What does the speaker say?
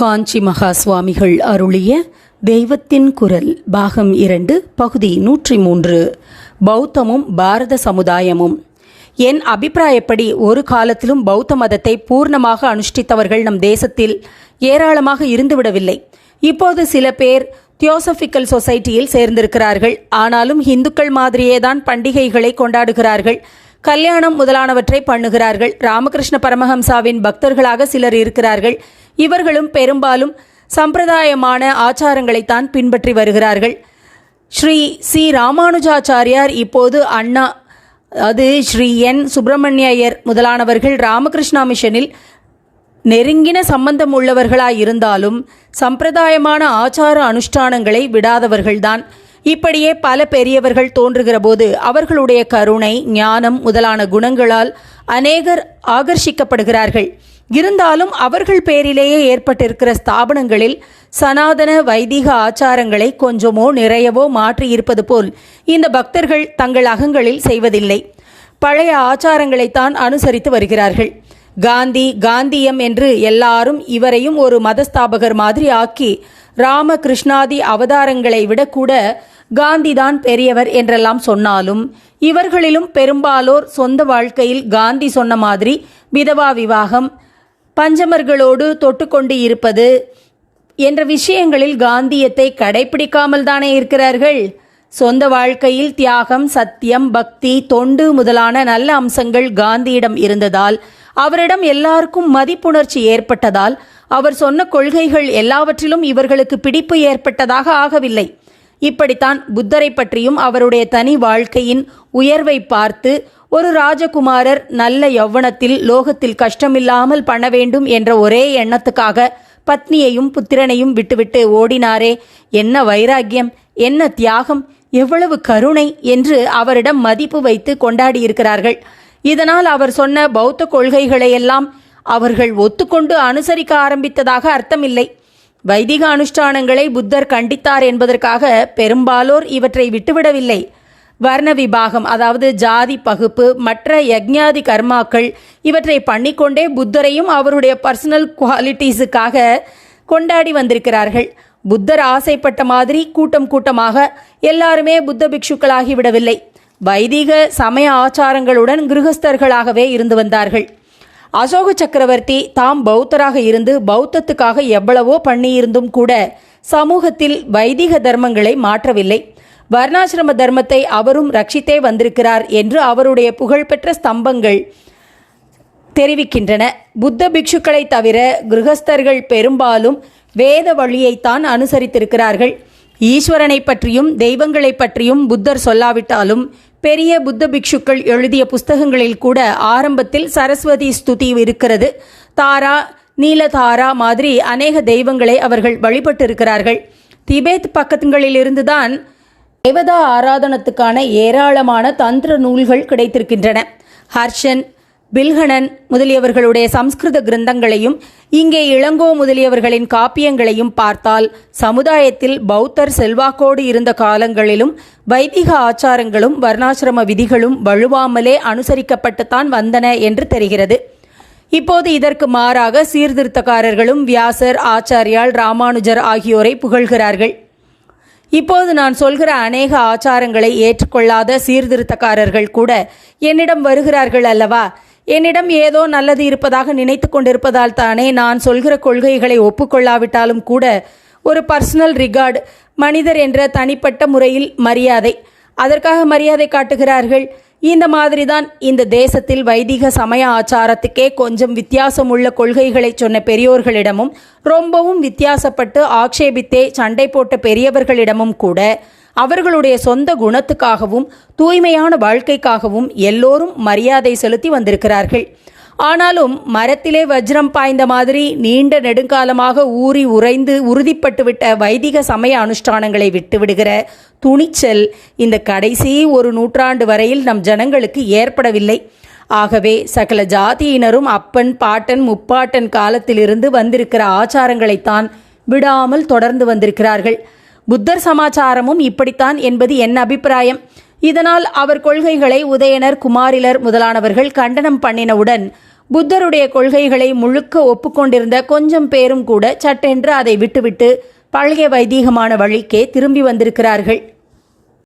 காஞ்சி மகா சுவாமிகள் அருளிய தெய்வத்தின் குரல் பாகம் இரண்டு பகுதி நூற்றி மூன்று. பௌத்தமும் பாரத சமுதாயமும். என் அபிப்பிராயப்படி ஒரு காலத்திலும் பௌத்த மதத்தை பூர்ணமாக அனுஷ்டித்தவர்கள் நம் தேசத்தில் ஏராளமாக இருந்துவிடவில்லை. இப்போது சில பேர் தியோசபிக்கல் சொசைட்டியில் சேர்ந்திருக்கிறார்கள். ஆனாலும் இந்துக்கள் மாதிரியே தான் பண்டிகைகளை கொண்டாடுகிறார்கள். கல்யாணம் முதலானவற்றை பண்ணுகிறார்கள். ராமகிருஷ்ண பரமஹம்சாவின் பக்தர்களாக சிலர் இருக்கிறார்கள். இவர்களும் பெரும்பாலும் சம்பிரதாயமான ஆச்சாரங்களைத்தான் பின்பற்றி வருகிறார்கள். ஸ்ரீ சி. ராமானுஜாச்சாரியார் இப்போது அண்ணா அது ஸ்ரீ என். சுப்பிரமணிய ஐயர் முதலானவர்கள் ராமகிருஷ்ணா மிஷனில் நெருங்கின சம்பந்தம் உள்ளவர்களாய் இருந்தாலும் சம்பிரதாயமான ஆச்சார அனுஷ்டானங்களை விடாதவர்கள்தான். இப்படியே பல பெரியவர்கள் தோன்றுகிற போது அவர்களுடைய கருணை ஞானம் முதலான குணங்களால் அநேகர் ஆகர்ஷிக்கப்படுகிறார்கள். இருந்தாலும் அவர்கள் பேரிலேயே ஏற்பட்டிருக்கிற ஸ்தாபனங்களில் சனாதன வைதிக ஆச்சாரங்களை கொஞ்சமோ நிறையவோ மாற்றி இருப்பது போல் இந்த பக்தர்கள் தங்கள் அகங்களில் செய்வதில்லை. பழைய ஆச்சாரங்களைத்தான் அனுசரித்து வருகிறார்கள். காந்தி காந்தியம் என்று எல்லாரும் இவரையும் ஒரு மதஸ்தாபகர் மாதிரி ஆக்கி ராம கிருஷ்ணாதி அவதாரங்களை விட கூட காந்திதான் பெரியவர் என்றெல்லாம் சொன்னாலும் இவர்களிலும் பெரும்பாலோர் சொந்த வாழ்க்கையில் காந்தி சொன்ன மாதிரி விதவா விவாகம் பஞ்சமர்களோடு தொட்டுக்கொண்டு இருப்பது என்ற விஷயங்களில் காந்தியத்தை கடைபிடிக்காமல் தானே இருக்கிறார்கள்? சொந்த வாழ்க்கையில் தியாகம் சத்தியம் பக்தி தொண்டு முதலான நல்ல அம்சங்கள் காந்தியிடம் இருந்ததால் அவரிடம் எல்லாருக்கும் மதிப்புணர்ச்சி ஏற்பட்டதால் அவர் சொன்ன கொள்கைகள் எல்லாவற்றிலும் இவர்களுக்கு பிடிப்பு ஏற்பட்டதாக ஆகவில்லை. இப்படித்தான் புத்தரை பற்றியும் அவருடைய தனி வாழ்க்கையின் உயர்வை பார்த்து ஒரு ராஜகுமாரர் நல்ல யௌவனத்தில் லோகத்தில் கஷ்டமில்லாமல் பண்ண வேண்டும் என்ற ஒரே எண்ணத்துக்காக பத்னியையும் புத்திரனையும் விட்டுவிட்டு ஓடினாரே. என்ன வைராக்கியம் என்ன தியாகம் எவ்வளவு கருணை என்று அவரிடம் மதிப்பு வைத்து கொண்டாடியிருக்கிறார்கள். இதனால் அவர் சொன்ன பௌத்த கொள்கைகளையெல்லாம் அவர்கள் ஒத்துக்கொண்டு அனுசரிக்க ஆரம்பித்ததாக அர்த்தமில்லை. வைதிக அனுஷ்டானங்களை புத்தர் கண்டித்தார் என்பதற்காக பெரும்பாலோர் இவற்றை விட்டுவிடவில்லை. வர்ண விபாகம் அதாவது ஜாதி பகுப்பு மற்ற யக்ஞாதி கர்மாக்கள் இவற்றை பண்ணிக்கொண்டே புத்தரையும் அவருடைய பர்சனல் குவாலிட்டிஸுக்காக கொண்டாடி வந்திருக்கிறார்கள். புத்தர் ஆசைப்பட்ட மாதிரி கூட்டம் கூட்டமாக எல்லாருமே புத்த பிக்ஷுக்களாகி விடவில்லை. வைதிக சமய ஆச்சாரங்களுடன் கிருகஸ்தர்களாகவே இருந்து வந்தார்கள். அசோக சக்கரவர்த்தி தாம் பௌத்தராக இருந்து பௌத்தத்துக்காக எவ்வளவோ பண்ணியிருந்தும் கூட சமூகத்தில் வைதிக தர்மங்களை மாற்றவில்லை. வர்ணாசிரம தர்மத்தை அவரும் ரட்சித்தே வந்திருக்கிறார் என்று அவருடைய புகழ்பெற்ற ஸ்தம்பங்கள் தெரிவிக்கின்றன. புத்த பிக்ஷுக்களை தவிர கிருகஸ்தர்கள் பெரும்பாலும் வேத வழியைத்தான் அனுசரித்திருக்கிறார்கள். ஈஸ்வரனை பற்றியும் தெய்வங்களை பற்றியும் புத்தர் சொல்லாவிட்டாலும் பெரிய புத்த பிக்ஷுக்கள் எழுதிய புஸ்தகங்களில் கூட ஆரம்பத்தில் சரஸ்வதி ஸ்துதி இருக்கிறது. தாரா நீலதாரா மாதிரி அநேக தெய்வங்களை அவர்கள் வழிபட்டு இருக்கிறார்கள் திபேத் பக்கங்களிலிருந்துதான் தேவதா ஆராதனத்துக்கான ஏராளமான தந்திர நூல்கள் கிடைத்திருக்கின்றன. ஹர்ஷன் பில்ஹணன் முதலியவர்களுடைய சம்ஸ்கிருத கிரந்தங்களையும் இங்கே இளங்கோ முதலியவர்களின் காப்பியங்களையும் பார்த்தால் சமுதாயத்தில் பௌத்தர் செல்வாக்கோடு இருந்த காலங்களிலும் வைதிக ஆச்சாரங்களும் வர்ணாசிரம விதிகளும் வலுவாமலே அனுசரிக்கப்பட்டுத்தான் வந்தன என்று தெரிகிறது. இப்போது இதற்கு மாறாக சீர்திருத்தக்காரர்களும் வியாசர் ஆச்சாரியால் ராமானுஜர் ஆகியோரை புகழ்கிறார்கள். இப்போது நான் சொல்கிற அநேக ஆச்சாரங்களை ஏற்றுக்கொள்ளாத சீர்திருத்தக்காரர்கள் கூட என்னிடம் வருகிறார்கள் அல்லவா? என்னிடம் ஏதோ நல்லது இருப்பதாக நினைத்து கொண்டிருப்பதால் தானே நான் சொல்கிற கொள்கைகளை ஒப்புக்கொள்ளாவிட்டாலும் கூட ஒரு பர்சனல் ரிகார்டு மனிதர் என்ற தனிப்பட்ட முறையில் மரியாதை. அதற்காக மரியாதை காட்டுகிறார்கள். இந்த மாதிரி தான் இந்த தேசத்தில் வைதிக சமய ஆச்சாரத்துக்கே கொஞ்சம் வித்தியாசம் உள்ள கொள்கைகளை சொன்ன பெரியோர்களிடமும் ரொம்பவும் வித்தியாசப்பட்டு ஆக்ஷேபித்தே சண்டை போட்ட பெரியவர்களிடமும் கூட அவர்களுடைய சொந்த குணத்துக்காகவும் தூய்மையான வாழ்க்கைக்காகவும் எல்லோரும் மரியாதை செலுத்தி வந்திருக்கிறார்கள். ஆனாலும் மரத்திலே வஜ்ரம் பாய்ந்த மாதிரி நீண்ட நெடுங்காலமாக ஊறி உறைந்து உறுதிப்பட்டுவிட்ட வைதிக சமய அனுஷ்டானங்களை விட்டுவிடுகிற துணிச்சல் இந்த கடைசி ஒரு நூற்றாண்டு வரையில் நம் ஜனங்களுக்கு ஏற்படவில்லை. ஆகவே சகல ஜாதியினரும் அப்பன் பாட்டன் முப்பாட்டன் காலத்திலிருந்து வந்திருக்கிற ஆச்சாரங்களைத்தான் விடாமல் தொடர்ந்து வந்திருக்கிறார்கள். புத்தர் சமாச்சாரமும் இப்படித்தான் என்பது என் அபிப்பிராயம். இதனால் அவர் கொள்கைகளை உதயனர் குமாரிலர் முதலானவர்கள் கண்டனம் பண்ணினவுடன் புத்தருடைய கொள்கைகளை முழுக்க ஒப்புக்கொண்டிருந்த கொஞ்சம் பேரும் கூட சட்டென்று அதை விட்டுவிட்டு பழைய வைதீகமான வழிக்கே திரும்பி வந்திருக்கிறார்கள்.